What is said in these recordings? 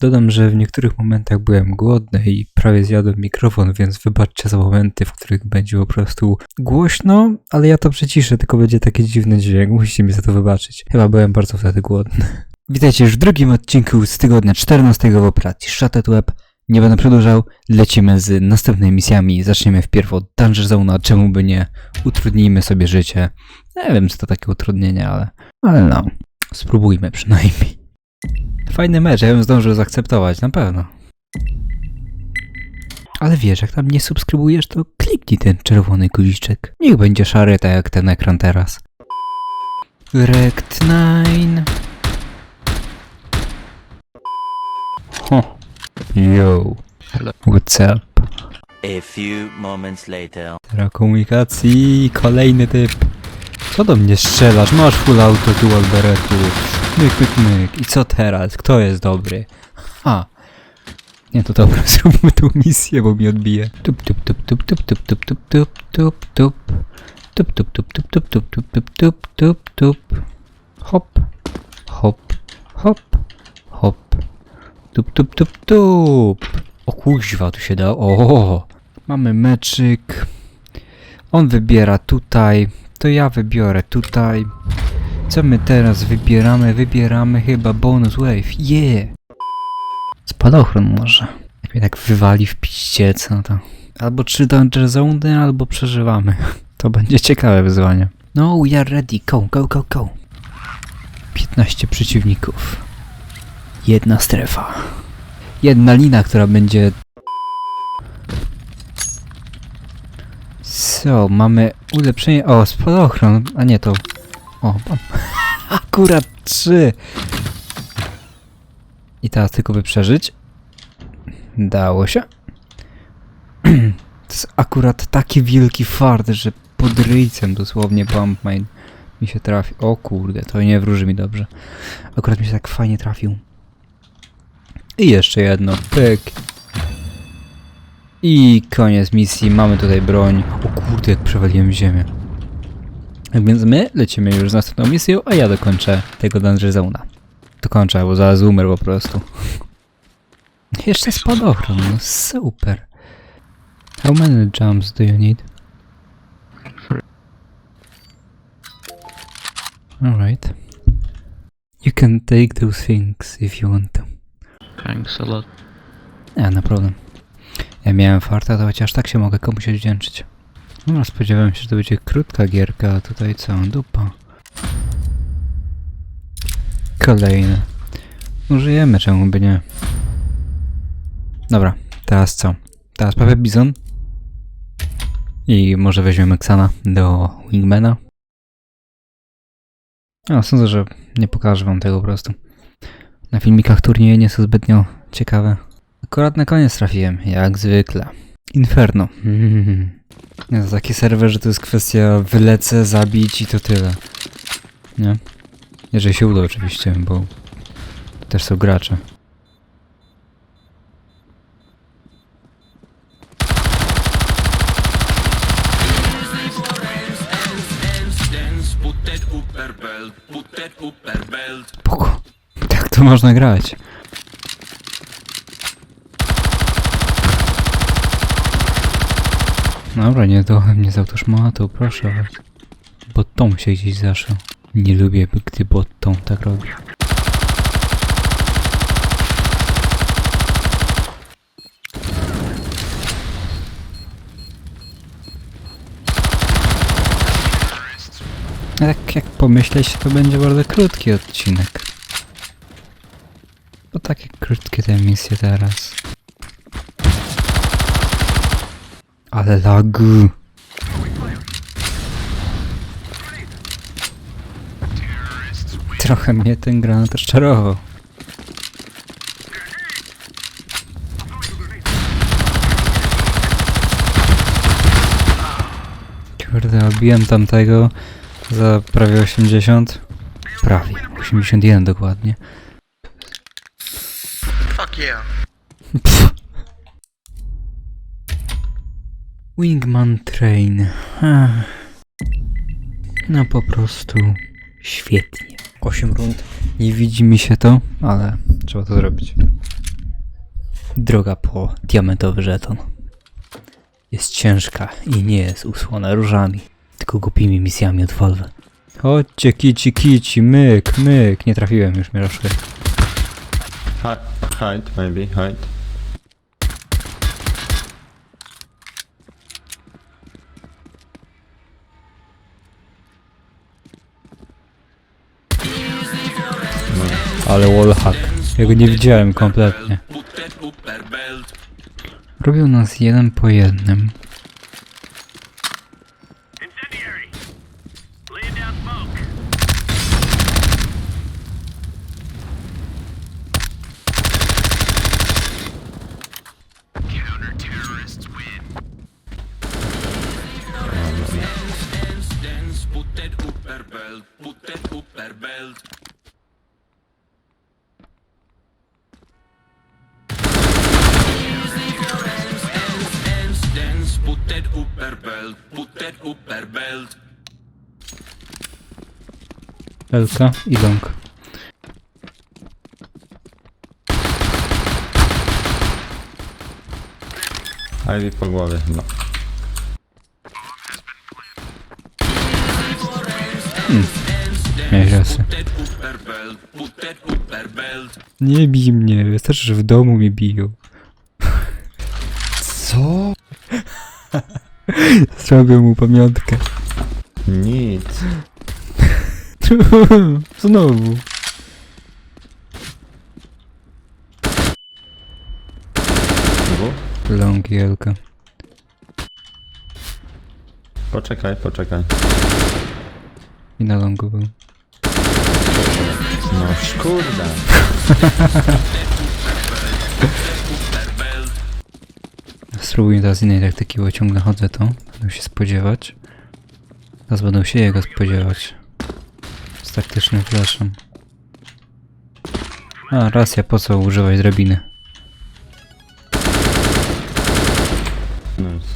Dodam, że w niektórych momentach byłem głodny i prawie zjadłem mikrofon, więc wybaczcie za momenty, w których będzie po prostu głośno, ale ja to przyciszę, tylko będzie taki dziwny dźwięk. Musicie mi za to wybaczyć. Chyba byłem bardzo wtedy głodny. Witajcie już w drugim odcinku z tygodnia 14 w operacji Shattered Web. Nie będę przedłużał, lecimy z następnymi misjami. Zaczniemy wpierw od Danger Zone, a czemu by nie? Utrudnijmy sobie życie. Nie wiem, czy to takie utrudnienie, ale, ale no. Spróbujmy przynajmniej. Fajny mecz, ja bym zdążył zaakceptować, na pewno. Ale wiesz, jak tam nie subskrybujesz, to kliknij ten czerwony guziczek. Niech będzie szary, tak jak ten ekran teraz. Rect 9. Ho. Yo. Hello. What's up? A few moments later. Zero komunikacji, kolejny typ. Co do mnie strzelasz? Masz full auto dual beretu. Myk, myk, myk. I co teraz? Kto jest dobry? Ha. Nie, to dobra, zróbmy tą misję, bo mi odbije. Tup, tup, tup, tup, tup, tup, tup, tup, tup, tup, tup. Tup, tup, tup, tup, tup, tup, tup, tup, tup, tup, tup. Hop, hop, hop, hop. Tup, tup, tup, tup. O kuźwa, tu się da. O, mamy meczyk. On wybiera tutaj, to ja wybiorę tutaj. Co my teraz wybieramy? Wybieramy chyba bonus wave. Yeah! Spadochron może. Jak mnie tak wywali w piściec, no to... Albo trzy danger zone, albo przeżywamy. To będzie ciekawe wyzwanie. No, we are ready. Go, go, go, go. 15 przeciwników. Jedna strefa. Jedna lina, która będzie Co, mamy ulepszenie. O, spadochron, a nie to. O, mam. Akurat trzy. I teraz tylko by przeżyć. Dało się. To jest akurat taki wielki fart, że pod ryjcem dosłownie bump mine mi się trafi. O kurde, to nie wróży mi dobrze. Akurat mi się tak fajnie trafił. I jeszcze jedno. Pyk. I koniec misji, mamy tutaj broń. O kurde, jak przewaliłem ziemię. Tak więc my lecimy już z następną misją, a ja dokończę tego Danger Zone'a. Dokończę, bo zaraz umrę po prostu. Jeszcze spadochron, no super. How many jumps do you need? Alright. You can take those things if you want to. Thanks a lot. Nie, na problem. Ja miałem farta, to chociaż tak się mogę komuś odwdzięczyć. No, spodziewałem się, że to będzie krótka gierka, a tutaj co? Dupa. Kolejne. Użyjemy, czemu by nie. Dobra, teraz co? Teraz prawie bizon. I może weźmiemy Xana do Wingmana. No, sądzę, że nie pokażę wam tego po prostu. Na filmikach turnieje nie są zbytnio ciekawe. Akurat na koniec trafiłem, jak zwykle. Inferno. Nie, to taki serwer, że to jest kwestia wylecę, zabić i to tyle. Nie? Jeżeli się uda oczywiście, bo też są gracze. Spoko. Tak to można grać. Dobra, nie do mnie z autoszmatu, proszę. Bo Tom się gdzieś zaszył. Nie lubię, gdy bot Tom tak robi. Tak jak pomyśleć, to będzie bardzo krótki odcinek. Bo takie krótkie te misje teraz. Ale lagu. Trochę mnie ten granat rozczarował. Kurde, obiłem tamtego za prawie 80. Prawie, 81 dokładnie. Fuck yeah. Wingman Train. Ach. No po prostu świetnie. 8 rund. Nie widzi mi się to, ale trzeba to zrobić. Droga po diamentowy żeton. Jest ciężka i nie jest usłona różami, tylko głupimi misjami od Volvo. Chodźcie, kici, kici, myk, myk. Nie trafiłem już, Miroszkę. Hi hide, maybe, hide. Ale wallhack. Ja go nie widziałem kompletnie. Robią nas jeden po jednym. Belt, put that upper belt. Elka i long. Ivy po głowie chyba. Miałeś rację. Upper belt. Nie bij mnie, wystarczy, że w domu mnie biją. Co? Zrobię mu pamiątkę. Nic. Znowu. Dwóch? Long i Elka. Poczekaj, poczekaj. I na longu był. No szkurda. Spróbuję teraz innej taktyki, bo ciągle chodzę to. Będą się spodziewać. Teraz będą się jego spodziewać. Z taktycznym flashem. A, racja, po co używać drabiny? Nice.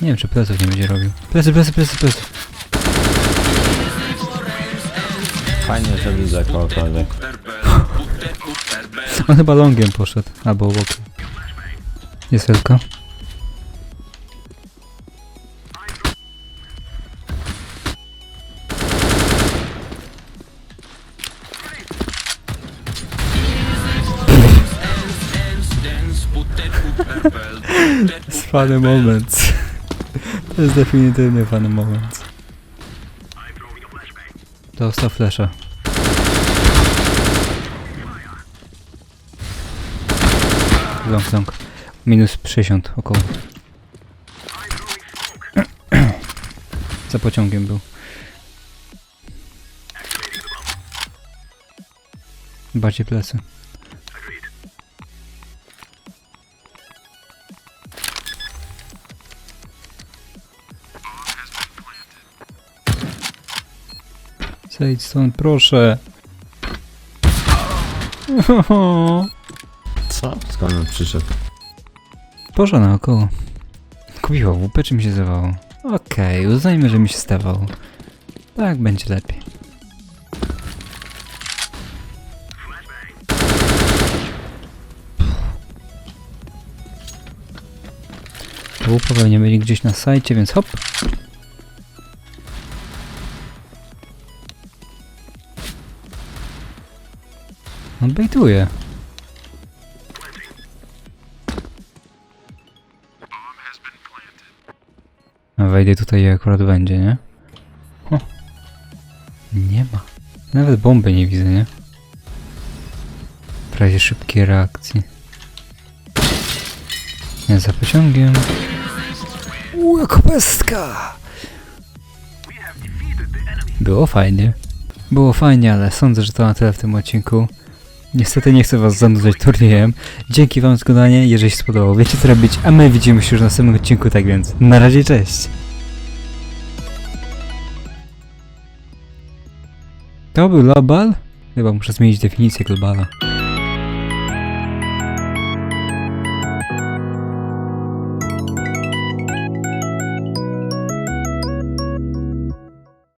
Nie wiem, czy pleców nie będzie robił. Plecy, plecy, plecy, plecy. Fajnie, że widzę kogokolwiek. On chyba longiem poszedł. Albo bokiem. Jest Elka. Jest funny moment. To jest definitywny funny moment. Dostał flesza. Long, long. Minus 60 około. Za pociągiem był. Bardziej plecy. Zejdź stąd, proszę. Co? Skąd on przyszedł? Poszła naokoło. Kupiła WP, czy mi się zdawało? Okej, uznajmy, że mi się zdawało. Tak będzie lepiej. WP pewnie byli gdzieś na sajcie, więc hop. On bejtuje. Wejdę tutaj i akurat będzie, nie? Ho. Nie ma. Nawet bomby nie widzę, nie? W razie szybkiej reakcji. Nie za pociągiem. Uuu, jaka pestka! Było fajnie. Było fajnie, ale sądzę, że to na tyle w tym odcinku. Niestety nie chcę was zanudzać turniejem. Dzięki wam za oglądanie, jeżeli się spodobało, wiecie co robić, a my widzimy się już w następnym odcinku, tak więc na razie, cześć! To był global? Chyba muszę zmienić definicję globala.